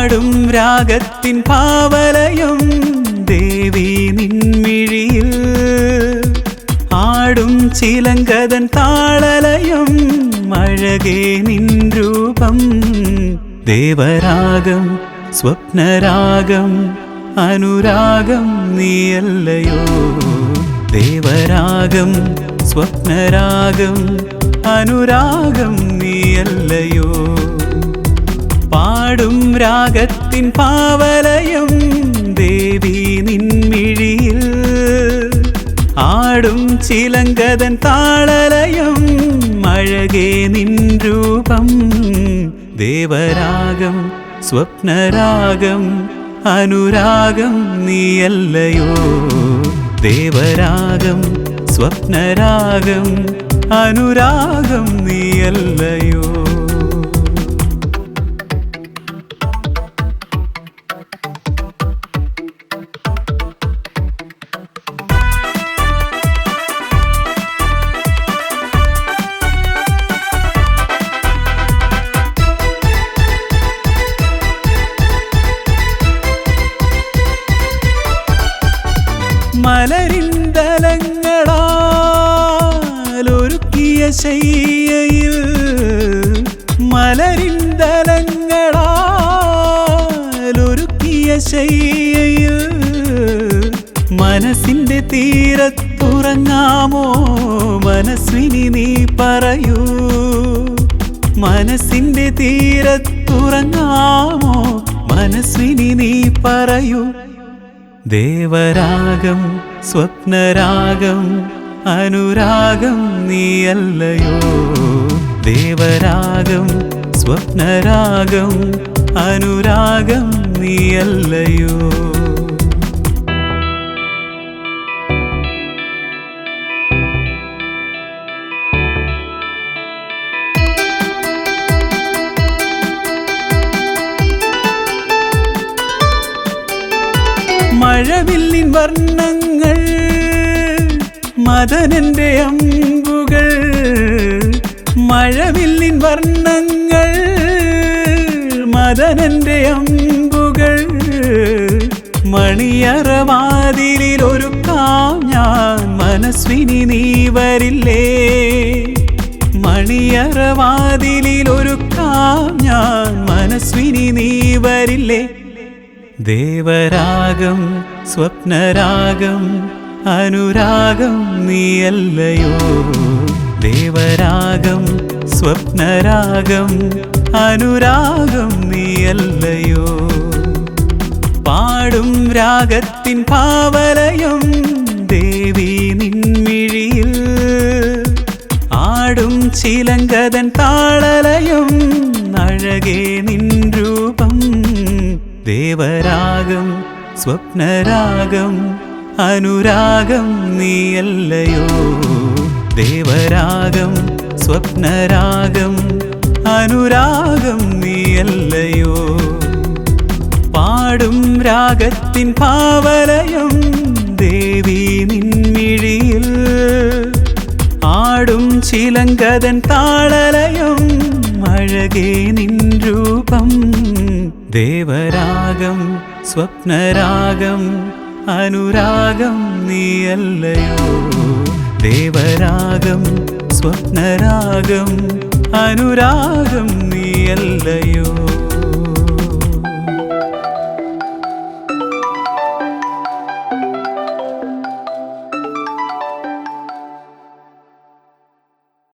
രാഗത്തിൻ പാവലയും ദേവി നിൻമിഴിയിൽ. ആടും ചിലങ്കതൻ താളലയും അഴകേ നിൻ രൂപം. ദേവരാഗം സ്വപ്നരാഗം അനുരാഗം നീയല്ലയോ? ദേവരാഗം സ്വപ്നരാഗം അനുരാഗം നീയല്ലയോ? പാടും രാഗത്തിൻ പാവലയും. ദേവി നിൻമിഴിയിൽ ആടും ചിലങ്കതൻ താളലയും. അഴകേ നിൻ രൂപം ദേവരാഗം സ്വപ്നരാഗം അനുരാഗം നീയല്ലയോ. ദേവരാഗം സ്വപ്നരാഗം അനുരാഗം നീയല്ലയോ. മലരിന്തലങ്ങളാൽ ഒരുക്കിയ ശയ്യയിൽ മനസ്സിന്റെ തീരത്തുറങ്ങാമോ? മനസ്വിനി നീ പറയൂ. മനസ്സിന്റെ തീരത്തുറങ്ങാമോ? മനസ്വിനി നീ പറയൂ. ദേവരാഗം സ്വപ്നരാഗം അനുരാഗം നീയല്ലയോ? ദേവരാഗം സ്വപ്നരാഗം അനുരാഗം നീയല്ലയോ? മഴവില്ലിൻ വർണങ്ങൾ മദനന്റെ അമ്പുകൾ മഴവില്ലിൻ വർണങ്ങൾ മദനന്റെ അമ്പുകൾ. മണിയറവാതിലിൽ ഒരുക്കാം ഞാൻ മനസ്വിനി നീ വരില്ലേ? മണിയറവാതിലിൽ ഒരുക്കാം ഞാൻ മനസ്വിനി നീ വരില്ലേ? ദേവരാഗം സ്വപ്നരാഗം അനുരാഗം നീയല്ലയോ? ദേവരാഗം സ്വപ്നരാഗം അനുരാഗം നീയല്ലയോ? പാടും രാഗത്തിൻ പാവലയും ദേവി നിൻമിഴിയിൽ. ആടും ചിലങ്കതൻ താളലയും അഴകേ നിൻ രൂപം. ദേവരാഗം സ്വപ്നരാഗം അനുരാഗം നീയല്ലയോ? ദേവരാഗം സ്വപ്നരാഗം അനുരാഗം നീയല്ലയോ? പാടും രാഗത്തിൻ പാവലയം ദേവി നിൻമിഴിയിൽ. ആടും ചിലങ്കതൻ താളലയം അഴകേ നിൻ രൂപം. ദേവരാഗം സ്വപ്നരാഗം അനുരാഗം നീയല്ലയോ? ദേവരാഗം സ്വപ്നരാഗം അനുരാഗം നീയല്ലയോ?